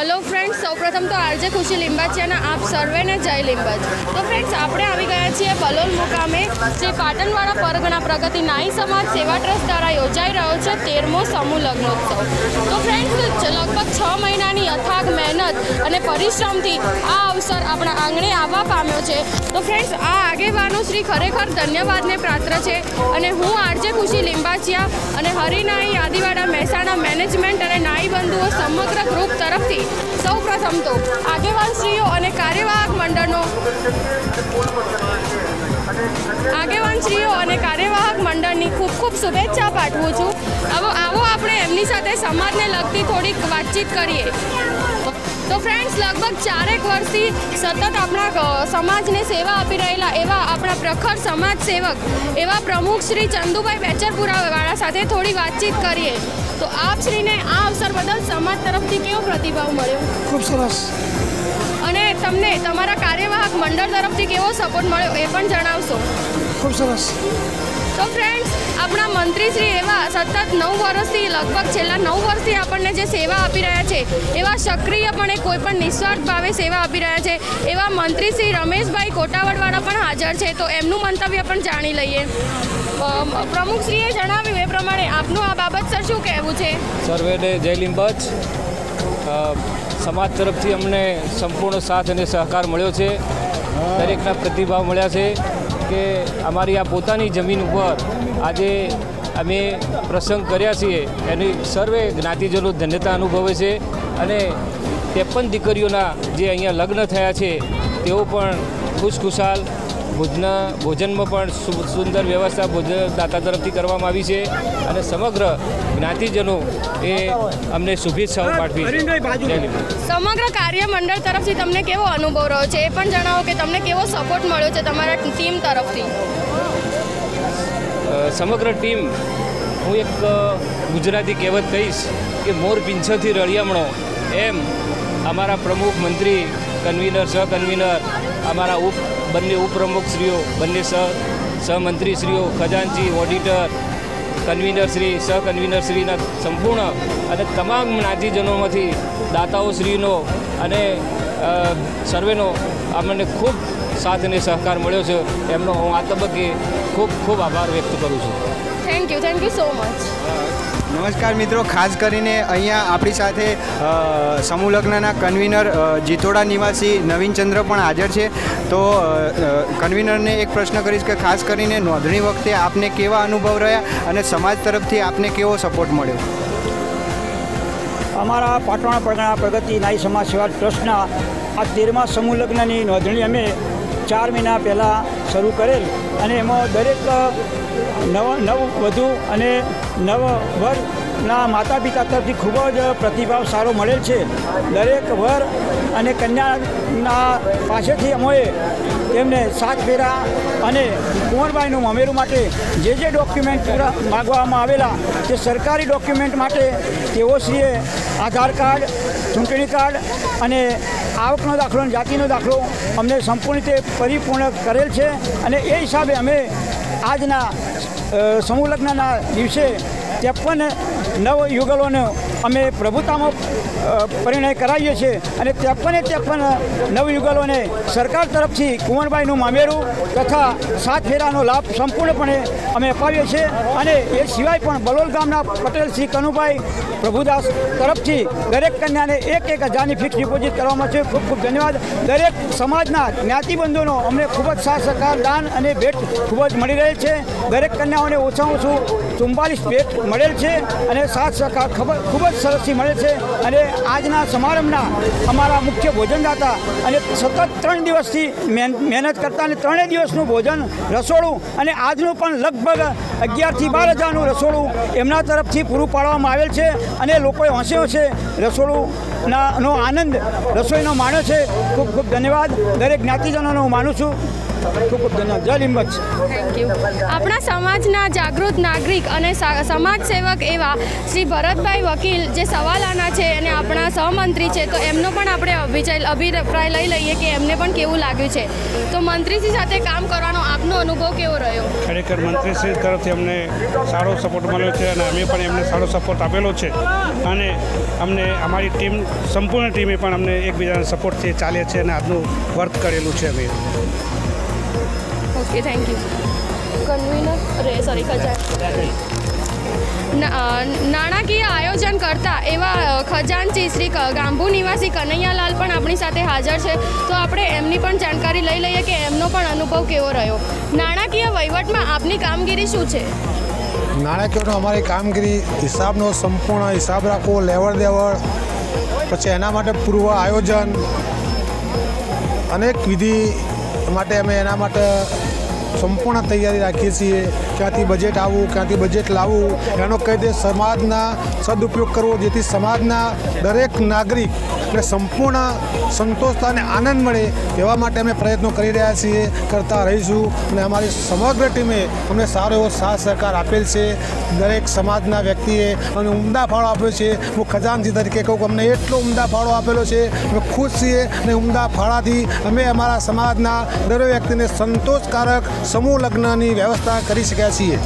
Hello friends સૌપ્રથમ તો RJ ખુશી લિંબાચિયાના આપ સર્વેને જય લિંબાચ તો ફ્રેન્ડ્સ આપણે આવી ગયા છીએ બલોલ મુકામે, જે પાટણવાળા પરગણા પ્રગતિ નાઈ સમાજ સેવા ટ્રસ્ટ દ્વારા યોજાઈ રહ્યો છે તેરમો સમૂહ લગ્નોત્સવ. તો ફ્રેન્ડ્સ લગભગ છ મહિનાની અથાગ મહેનત અને પરિશ્રમથી આ અવસર આપણા આંગણે આવવા પામ્યો છે. તો ફ્રેન્ડ્સ આ આગેવાનો શ્રી ખરેખર ધન્યવાદને પાત્ર છે અને હું આરજે ખુશી લિંબાચિયા અને હરિનાઈ આદિવાડા મહેસાણા મેનેજમેન્ટ અને નાઈ બંધુઓ સમગ્ર ગ્રુપ તરફથી સૌ પ્રથમ તો આગેવાનશ્રીઓ અને કાર્યવાહક મંડળનો આગેવાનશ્રીઓ અને કાર્યવાહક મંડળની ખૂબ ખૂબ શુભેચ્છા પાઠવું છું. આવો આવો આપણે એમની સાથે સમાજને લગતી થોડીક વાતચીત કરીએ. તો ફ્રેન્ડ્સ લગભગ ચારેક વર્ષથી સતત આપણા સમાજને સેવા આપી રહેલા એવા આપણા પ્રખર સમાજ સેવક એવા પ્રમુખ શ્રી ચંદુભાઈ બેચરપુરાવાળા સાથે થોડી વાતચીત કરીએ. તો આપ શ્રીને આ અવસર બદલ સમાજ તરફથી કેવો પ્રતિભાવ મળ્યો? ખૂબ સરસ. અને તમને તમારા કાર્યવાહક મંડળ તરફથી કેવો સપોર્ટ મળ્યો એ પણ જણાવશો. ખૂબ સરસ. તો ફ્રેન્ડ્સ આપણા મંત્રીશ્રી એવા સતત નવ વર્ષથી લગભગ છેલ્લા નવ વર્ષથી આપણને જે સેવા આપી રહ્યા છે એવા સક્રિયપણે કોઈ પણ નિસ્વાર્થ ભાવે સેવા આપી રહ્યા છે એવા મંત્રી શ્રી રમેશભાઈ કોટાવડવાળા પણ હાજર છે. તો એમનું મંતવ્ય પણ જાણી લઈએ. પ્રમુખશ્રીએ જણાવ્યું એ પ્રમાણે આપનું આ બાબત, સર, શું કહેવું છે? સર્વેને જય લીંબચ સમાજ તરફથી અમને સંપૂર્ણ સાથ અને સહકાર મળ્યો છે. દરેકના પ્રતિભાવ મળ્યા છે કે અમારી આ પોતાની જમીન ઉપર આજે અમે પ્રસંગ કર્યા છીએ. એની સર્વે જ્ઞાતિજનો ધન્યતા અનુભવે છે અને ત્રેપન દીકરીઓના જે અહીંયા લગ્ન થયા છે, તેઓ પણ ખુશખુશાલ ભોજન ભોજનમાં પણ સુંદર વ્યવસ્થા ભોજનદાતા તરફથી કરવામાં આવી છે અને સમગ્ર જ્ઞાતિજનો એ અમને શુભેચ્છાઓ પાઠવી. સમગ્ર કાર્યમંડળ તરફથી તમને કેવો અનુભવ રહ્યો છે? એ પણ જણાવો કે તમને કેવો સપોર્ટ મળ્યો છે તમારા ટીમ તરફથી? સમગ્ર ટીમ હું એક ગુજરાતી કહેવત કહીશ કે મોર પીંછોથી રળિયામણો. એમ અમારા પ્રમુખ મંત્રી કન્વીનર સહકન્વીનર અમારા ઉપ, બંને ઉપપ્રમુખશ્રીઓ, બંને સહ, સહમંત્રીશ્રીઓ, ખજાનચી, ઓડિટર, કન્વીનરશ્રી, સહકન્વીનરશ્રીના સંપૂર્ણ અને તમામ નાજીજનોમાંથી દાતાઓશ્રીનો અને સર્વેનો અમને ખૂબ સાથ અને સહકાર મળ્યો છે. એમનો હું આ તબક્કે ખૂબ ખૂબ આભાર વ્યક્ત કરું છું. Thank you thank you so much નમસ્કાર મિત્રો, ખાસ કરીને અહીંયા આપણી સાથે સમૂહલગ્નના સમૂહ લગ્નના કન્વીનર જીતોડા નિવાસી નવીનચંદ્ર પણ હાજર છે. તો કન્વીનરને એક પ્રશ્ન કરીશ કે ખાસ કરીને નોંધણી વખતે આપને કેવા અનુભવ રહ્યા અને સમાજ તરફથી આપને કેવો સપોર્ટ મળ્યો? અમારા પાટણ પરગણા પ્રગતિ નાઈ સમાજ સેવા ટ્રસ્ટના આ તેરમા સમૂહ લગ્નની નોંધણી અમે ચાર મહિના પહેલાં શરૂ કરેલ અને એમાં દરેક નવ નવ વધુ અને નવ વરના માતા પિતા તરફથી ખૂબ જ પ્રતિભાવ સારો મળેલ છે. દરેક વર અને કન્યાના પાસેથી અમોએ તેમને સાત ફેરા અને કુંવરબાઈનું મમેરું માટે જે જે ડોક્યુમેન્ટ પૂરા માગવામાં આવેલા તે સરકારી ડોક્યુમેન્ટ માટે તેઓશ્રીએ આધાર કાર્ડ, ચૂંટણી કાર્ડ અને આવકનો દાખલો અને જાતિનો દાખલો અમને સંપૂર્ણ રીતે પરિપૂર્ણ કરેલ છે અને એ હિસાબે અમે આજના સમૂહલગ્નના સમૂહ લગ્નના દિવસે ત્રેપન નવ યુગલોનો અમે પ્રભુતામાં પરિણય કરાવીએ છીએ અને ત્રેપને ત્રેપન નવયુગલોને સરકાર તરફથી કુંવરબાઈનું મામેરું તથા સાત ફેરાનો લાભ સંપૂર્ણપણે અમે અપાવીએ છીએ અને એ સિવાય પણ બલોલ ગામના પટેલ શ્રી કનુભાઈ પ્રભુદાસ તરફથી દરેક કન્યાને એક એક હજારની ફિક્સ ડિપોઝિટ કરવામાં છે. ખૂબ ખૂબ ધન્યવાદ. દરેક સમાજના જ્ઞાતિબંધોનો અમને ખૂબ જ સાથ સહકાર, દાન અને ભેટ ખૂબ જ મળી રહેલ છે. દરેક કન્યાઓને ઓછામાં ઓછું ચુમ્બાલીસ ભેટ મળેલ છે અને સાથ સહકાર ખબર ખૂબ જ સરસથી મળે છે અને આજના સમારંભના અમારા મુખ્ય ભોજનદાતા અને સતત ત્રણ દિવસથી મહેન- મહેનત કરતા અને ત્રણેય દિવસનું ભોજન રસોડું અને આજનું પણ લગભગ અગિયારથી બાર હજારનું રસોડું એમના તરફથી પૂરું પાડવામાં આવેલ છે અને લોકોએ હોંશે હોંશે રસોડુંના નો આનંદ રસોઈનો માણ્યો છે. ખૂબ ખૂબ ધન્યવાદ. દરેક જ્ઞાતિજનોનો હું માનું છું. ખૂબ ખૂબ ધન્યવાદ જય લીંબચ થેન્ક યુ આપણા સમાજના જાગૃત નાગરિક અને સમાજ સેવક એવા શ્રી ભરતભાઈ વકીલ જે સવાલાના છે અને આપણા સહમંત્રી છે તો એમનો પણ આપણે અભિચય અભિપ્રાય લઈ લઈએ કે એમને પણ કેવું લાગ્યું છે. તો મંત્રીશ્રી સાથે કામ કરવાનો આપનો અનુભવ કેવો રહ્યો? ખરેખર મંત્રીશ્રી તરફથી અમને સારો સપોર્ટ મળ્યો છે અને અમે પણ એમને સારો સપોર્ટ આપેલો છે. અને અમને અમારી ટીમ સંપૂર્ણ ટીમે પણ અમને એકબીજાના સપોર્ટથી ચાલે છે અને આજનું વર્ક કરેલું છે અમે. ઓકે થેન્ક યુ કન્વીનર રે સોરી ખજાન નાણાકીય આયોજન કરતા એવા ખજાનચી શ્રી ગાંભુ નિવાસી કનૈયાલાલ પણ આપણી સાથે હાજર છે. તો આપણે એમની પણ જાણકારી લઈ લઈએ કે એમનો પણ અનુભવ કેવો રહ્યો? નાણાકીય વહીવટમાં આપની કામગીરી શું છે? નાણાકીયનો અમારી કામગીરી હિસાબનો સંપૂર્ણ હિસાબ રાખવો, લેવડ દેવડ, પછી એના માટે પૂર્વ આયોજન, અનેક વિધિ માટે અમે એના માટે સંપૂર્ણ તૈયારી રાખીએ છીએ. ક્યાંથી બજેટ આવવું, ક્યાંથી બજેટ લાવવું, એનો કઈ રીતે સમાજના સદુપયોગ કરવો, જેથી સમાજના દરેક નાગરિક ને સંપૂર્ણ સંતોષતા અને આનંદ મળે, એવા માટે અમે પ્રયત્નો કરી રહ્યા છીએ, કરતા રહીશું. અને અમારી સમગ્ર ટીમે અમને સારો એવો સાથ સહકાર આપેલ છે. દરેક સમાજના વ્યક્તિએ અમને ઉમદા ફાળો આપ્યો છે. હું ખજાનજી તરીકે કહું અમને એટલો ઉમદા ફાળો આપેલો છે. અમે ખુશ છીએ અને ઉમદા ફાળાથી અમે અમારા સમાજના દરેક વ્યક્તિને સંતોષકારક સમૂહ લગ્નની વ્યવસ્થા કરી શક્યા છીએ.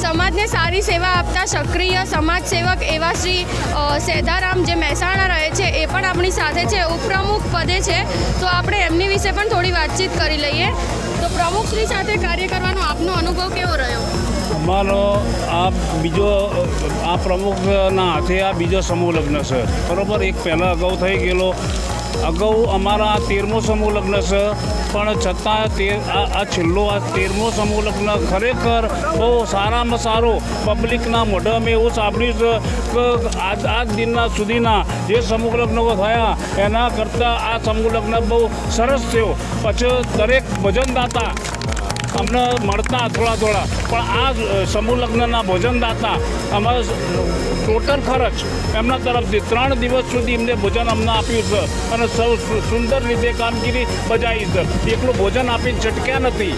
સમાજને સારી સેવા આપતા સક્રિય સમાજ સેવક એવા શ્રી સેધારામ જે મહેસાણા રહે છે એ પણ આપણી સાથે છે. ઉપપ્રમુખ પદે છે. તો આપણે એમની વિશે પણ થોડી વાતચીત કરી લઈએ. તો પ્રમુખ શ્રી સાથે કાર્ય કરવાનો આપનો અનુભવ કેવો રહ્યો? અમારો આ બીજો આ પ્રમુખના હાથે આ બીજો સમૂહ લગ્ન છે. બરોબર? એક પહેલાં અગાઉ થઈ ગયેલો. અગાઉ અમારા તેરમો સમૂહ લગ્ન છે, પણ છતાં તે આ છેલ્લો આ તેરમો સમૂહ લગ્ન ખરેખર બહુ સારામાં સારો. પબ્લિકના મોઢે અમે એવું સાંભળ્યું છે કે આજ આજ દિનના સુધીના જે સમૂહ લગ્નો થયા, એના કરતાં આ સમૂહ લગ્ન બહુ સરસ થયો. પછી દરેક ભજનદાતા અમને મળતા થોડા થોડા. પણ આ સમૂહ લગ્નના ભોજનદાતા અમારે ટોટલ ખર્ચ એમના તરફથી ત્રણ દિવસ સુધી એમને ભોજન અમને આપ્યું છે. અને સૌ, સુંદર રીતે કામગીરી બજાવી છે. એકલું ભોજન આપીને છટક્યા નથી.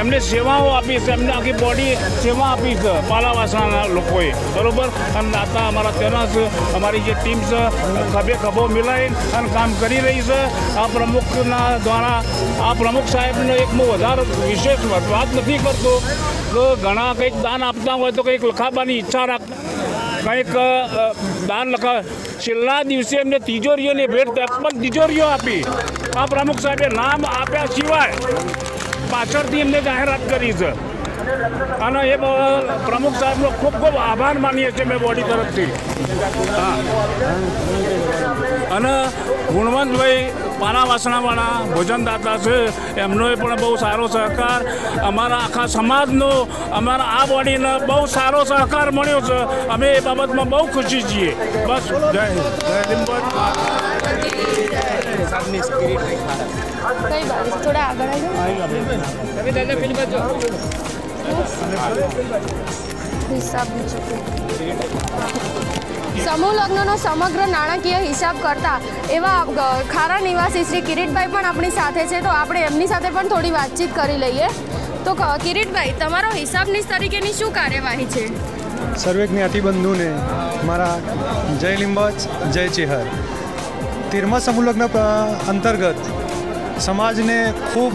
એમને સેવાઓ આપી છે, એમને આખી બોડી સેવા આપી છે પાલાવાસાના લોકોએ. બરાબર? અને દાતા અમારા તેના છે, અમારી જે ટીમ છે, ખભે ખભો મિલાઈ અને કામ કરી રહી છે. આ પ્રમુખના દ્વારા, આ પ્રમુખ સાહેબનો એક હું વધારે વિશેષ વાત નથી કરતો તો ઘણા કંઈક દાન આપતા હોય તો કંઈક લખાવવાની ઈચ્છા રાખ, કંઈક દાન લખા, છેલ્લા દિવસે એમને તિજોરીઓની ભેટ પણ તિજોરીઓ આપી. આ પ્રમુખ સાહેબે નામ આપ્યા સિવાય પાછળથી એમને જાહેરાત કરી છે. અને એ પ્રમુખ સાહેબનો ખૂબ ખૂબ આભાર માનીએ છીએ મેં બોડી તરફથી. હા. અને ગુણવંતભાઈ પાના વાસણાવાળા ભોજનદાતા છે, એમનો પણ બહુ સારો સહકાર. અમારા આખા સમાજનો, અમારા આ બોડીને બહુ સારો સહકાર મળ્યો છે. અમે એ બાબતમાં બહુ ખુશી છીએ. બસ. જય હિન્દ. જય લિંબાયત. કઈ બાજુ થોડા આગળ આવી. હિસાબ સમૂહ લગ્નનો સમગ્ર નાણાકીય હિસાબ કરતા એવા ખારા નિવાસી શ્રી કિરીટભાઈ પણ આપણી સાથે છે. તો આપણે એમની સાથે પણ થોડી વાતચીત કરી લઈએ. તો કિરીટભાઈ તમારો હિસાબનીશ તરીકેની શું કાર્યવાહી છે? સર્વે જ્ઞાતિબંધુને મારા જય લિંબચ જય ચેહર. તેરમા સમૂહલગ્ન અંતર્ગત સમાજને ખૂબ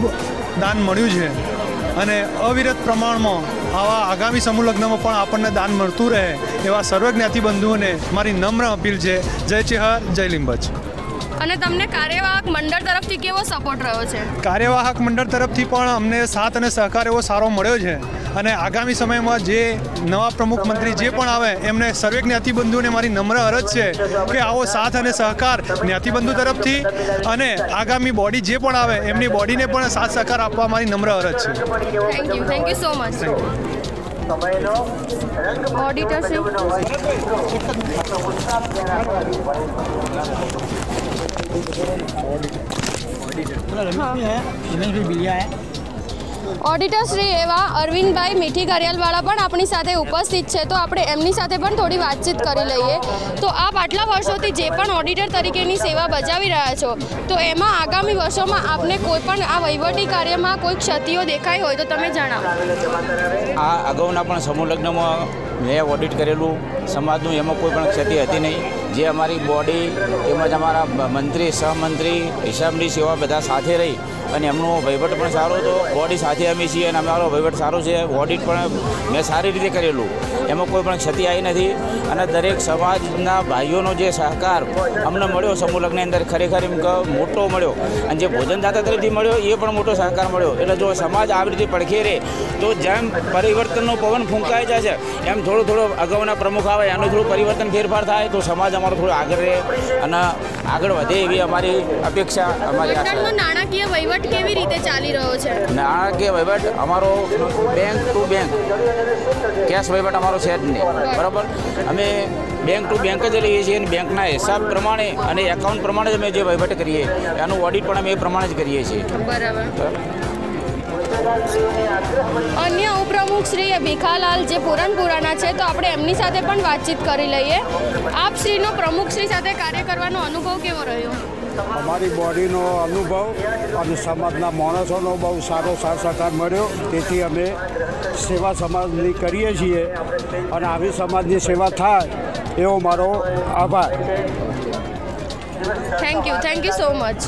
દાન મળ્યું છે અને અવિરત પ્રમાણમાં આવા આગામી સમૂહલગ્નમાં પણ આપણને દાન મળતું રહે એવા સર્વ જ્ઞાતિબંધુઓને મારી નમ્ર અપીલ છે. જય ચેહર જય લીંબચ. અને તમને કાર્યવાહક મંડળ તરફથી કેવો સપોર્ટ રહ્યો છે? કાર્યવાહક મંડળ તરફથી પણ અમને સાથ અને સહકાર એવો સારો મળ્યો છે. અને આગામી સમયમાં જે નવા પ્રમુખ મંત્રી જે પણ આવે એમને સર્વે જ્ઞાતિબંધુને મારી નમ્ર અરજ છે કે આવો સાથ અને સહકાર જ્ઞાતિબંધુ તરફથી અને આગામી બોડી જે પણ આવે એમની બોડીને પણ સાથ સહકાર આપવા મારી નમ્ર અરજ છે. Thank you thank you so much auditor Shri auditor Shri એવા અરવિંદભાઈ મીઠી ઘરિયાલવાળા પણ આપણી સાથે ઉપસ્થિત છે. તો આપણે એમની સાથે પણ થોડી વાતચીત કરી લઈએ. તો આપ આટલા વર્ષોથી જે પણ ઓડિટર તરીકેની સેવા બજાવી રહ્યા છો, તો એમાં આગામી વર્ષોમાં આપને કોઈ પણ આ વહીવટી કાર્યમાં કોઈ ક્ષતિઓ દેખાઈ હોય તો તમે જણાવો. આ અગાઉના પણ સમૂહ લગ્નમાં મેં ઓડિટ કરેલું. સમાજનું એમાં કોઈ પણ ક્ષતિ હતી નહીં. જે અમારી બોડી તેમજ અમારા મંત્રી, સહમંત્રી હિસાબની સેવા બધા સાથે રહી અને એમનો વહીવટ પણ સારો હતો. બોડી સાથે અમે છીએ અને અમારો વહીવટ સારો છે. ઓડિટ પણ મેં સારી રીતે કરેલું. એમાં કોઈ પણ ક્ષતિ આવી નથી અને દરેક સમાજના ભાઈઓનો જે સહકાર અમને મળ્યો, સમૂહ અંદર ખરેખર એમ મોટો મળ્યો અને જે ભોજનદાતા તરફથી મળ્યો એ પણ મોટો સહકાર મળ્યો. એટલે જો સમાજ આવી રીતે પડખે રહે તો જેમ પરિવર્તનનો પવન ફૂંકાઈ જાય છે, એમ થોડો થોડો અગાઉના પ્રમુખ આવે, એનું થોડું પરિવર્તન ફેરફાર થાય તો સમાજ અમારો થોડો આગળ રહે અને આગળ વધે એવી અમારી અપેક્ષા અમારી આશા. નાણાકીય વહીવટ કેવી રીતે ચાલી રહ્યો છે? નાણાકીય વહીવટ અમારો બેંક ટુ બેંક. કેશ વહીવટ અમારો છે જ નહીં. બરાબર. અમે બેંક ટુ બેંક જ લઈએ છીએ અને બેંકના હિસાબ પ્રમાણે અને એકાઉન્ટ પ્રમાણે જ અમે જે વહીવટ કરીએ એનું ઓડિટ પણ અમે એ પ્રમાણે જ કરીએ છીએ. બરાબર? અન્ય ઉપપ્રમુખ શ્રી ભીખાલાલ જે પૂરણપુરાના છે તો આપણે એમની સાથે પણ વાતચીત કરી લઈએ. આપ શ્રીનો પ્રમુખ શ્રી સાથે કાર્ય કરવાનો અનુભવ કેવો રહ્યો? અમારી બોડીનો અનુભવ અને સમાજના માણસોનો બહુ સારો સાથ સહકાર મળ્યો. તેથી અમે સેવા સમાજની કરીએ છીએ અને આવી સમાજની સેવા થાય એવો મારો આભાર. Thank you thank you so much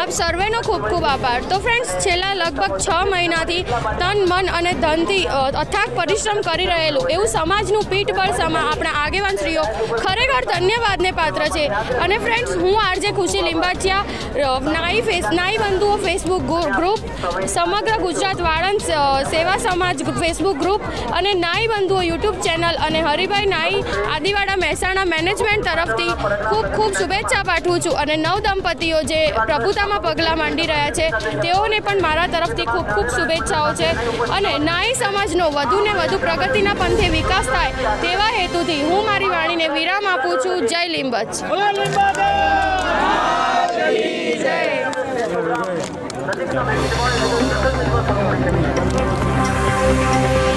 આપ સર્વેનો ખૂબ ખૂબ આભાર. તો ફ્રેન્ડ્સ છેલ્લા લગભગ છ મહિનાથી તન મન અને ધનથી અથાગ પરિશ્રમ કરી રહેલું એવું સમાજનું પીઠબળ સમા આપણા આગેવાન શ્રીઓ ખરેખર ધન્યવાદને પાત્ર છે. અને ફ્રેન્ડ્સ હું આરજે ખુશી લિંબાચિયા નાઈ ફેસ નાઈ બંધુઓ ફેસબુક ગ્રુપ સમગ્ર ગુજરાત વાળંદ સેવા સમાજ ફેસબુક ગ્રુપ અને નાઈ બંધુઓ યુટ્યુબ ચેનલ અને હરિભાઈ નાઈ આદિવાડા મહેસાણા મેનેજમેન્ટ તરફથી ખૂબ ખૂબ ખૂબ શુભેચ્છા પાઠવું છું અને નવ દંપતીઓ જે પ્રભુતામાં પગલાં માંડી રહ્યા છે, તેઓને પણ મારા તરફથી ખૂબ ખૂબ શુભેચ્છાઓ છે. અને નાઈ સમાજનો વધુને વધુ પ્રગતિના પંથે વિકાસ થાય તેવા હેતુથી હું મારી વાણીને વિરામ આપું છું. જય લીંબચ. જય